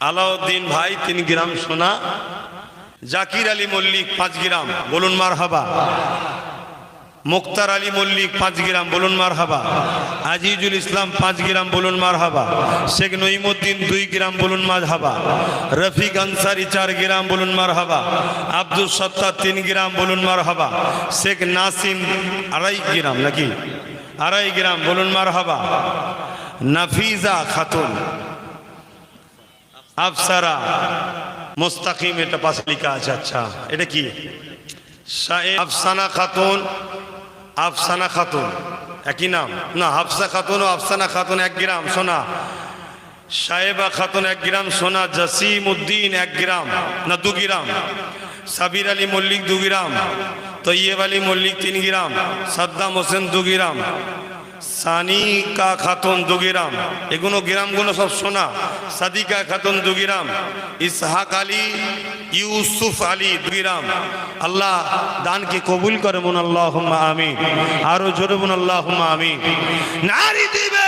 আলাউদ্দিন ভাই, তিন গ্রাম সোনা। জাকির আলী মল্লিক, পাঁচ গ্রাম। বলুন মার হাবা মুক্তার আলী মল্লিক, পাঁচ গ্রাম। বলুন মার হাবা আজিজুল ইসলাম, পাঁচ গ্রাম। বলুন মার হাবা শেখ নইমুদ্দিন দুই গ্রাম। বলুন মার হাবা রফিক আনসারি, চার গ্রাম। বলুন মার হাবা আব্দুল সত্তার, তিন গ্রাম। বলুন মার হাবা শেখ নাসিম, আড়াই গ্রাম নাকি? আড়াই গ্রাম। বলুন মার হাবা নাফিজা খাতুন। আফসারা, মোস্তাকিম, এটা পাশে লেখা আছে আচ্ছা এটা কি? আফসানা খাতুন আফসানা খাতুন, একই নাম। না, হাফসা খাতুন ও আফসানা খাতুন এক গ্রাম সোনা সাহেবা খাতুন এক গ্রাম সোনা জসিম উদ্দিন এক গ্রাম, না, দু গ্রাম। সাবির আলী মল্লিক দু গ্রাম, তৈয়ব আলী মল্লিক তিন গ্রাম, সাদ্দাম হোসেন দু গ্রাম। সানিকা খাতুন দুগিরাম এগুলো গ্রামগুলো সব শোনা সাদিকা খাতুন দুগিরাম, ইসহাক আলী, ইউসুফ আলী দুগিরাম। আল্লাহ দানকে কবুল করে মন আল্লাহ আমি আরও জোরে মন আল্লাহ আমি নারী দিবে